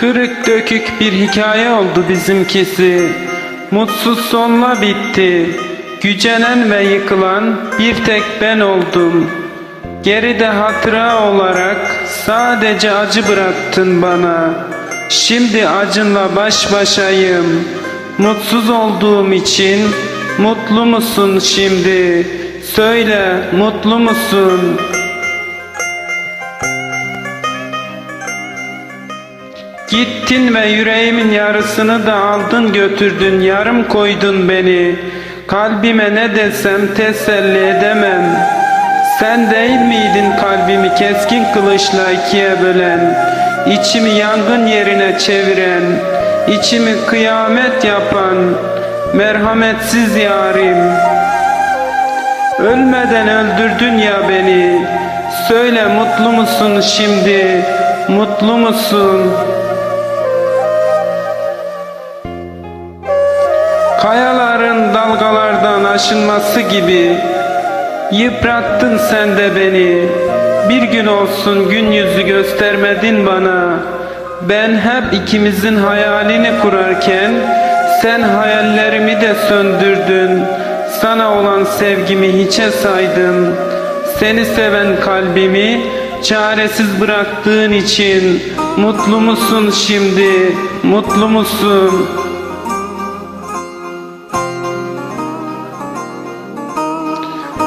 Kırık dökük bir hikaye oldu bizimkisi. Mutsuz sonla bitti. Gücenen ve yıkılan bir tek ben oldum. Geride hatıra olarak sadece acı bıraktın bana. Şimdi acınla baş başayım. Mutsuz olduğum için mutlu musun şimdi? Söyle mutlu musun? Gittin ve yüreğimin yarısını da aldın götürdün yarım koydun beni. Kalbime ne desem teselli edemem. Sen değil miydin kalbimi keskin kılıçla ikiye bölen? İçimi yangın yerine çeviren içimi kıyamet yapan Merhametsiz yarim. Ölmeden öldürdün ya beni. Söyle mutlu musun şimdi? Mutlu musun? Kayaların dalgalardan aşınması gibi Yıprattın sen de beni Bir gün olsun gün yüzü göstermedin bana Ben hep ikimizin hayalini kurarken Sen hayallerimi de söndürdün Sana olan sevgimi hiçe saydın Seni seven kalbimi çaresiz bıraktığın için Mutlu musun şimdi? Mutlu musun?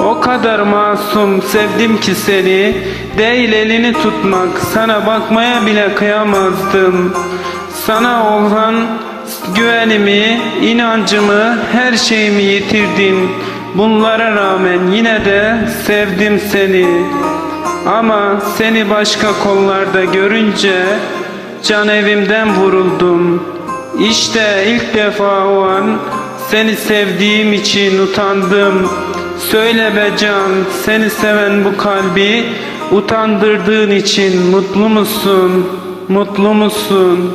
O kadar masum sevdim ki seni. Değil elini tutmak Sana bakmaya bile kıyamazdım. Sana olan güvenimi inancımı Her şeyimi yitirdin Bunlara rağmen yine de sevdim seni. Ama seni başka kollarda görünce Can evimden vuruldum. İşte ilk defa o an Seni sevdiğim için utandım Söyle be can, seni seven bu kalbi utandırdığın için mutlu musun? Mutlu musun?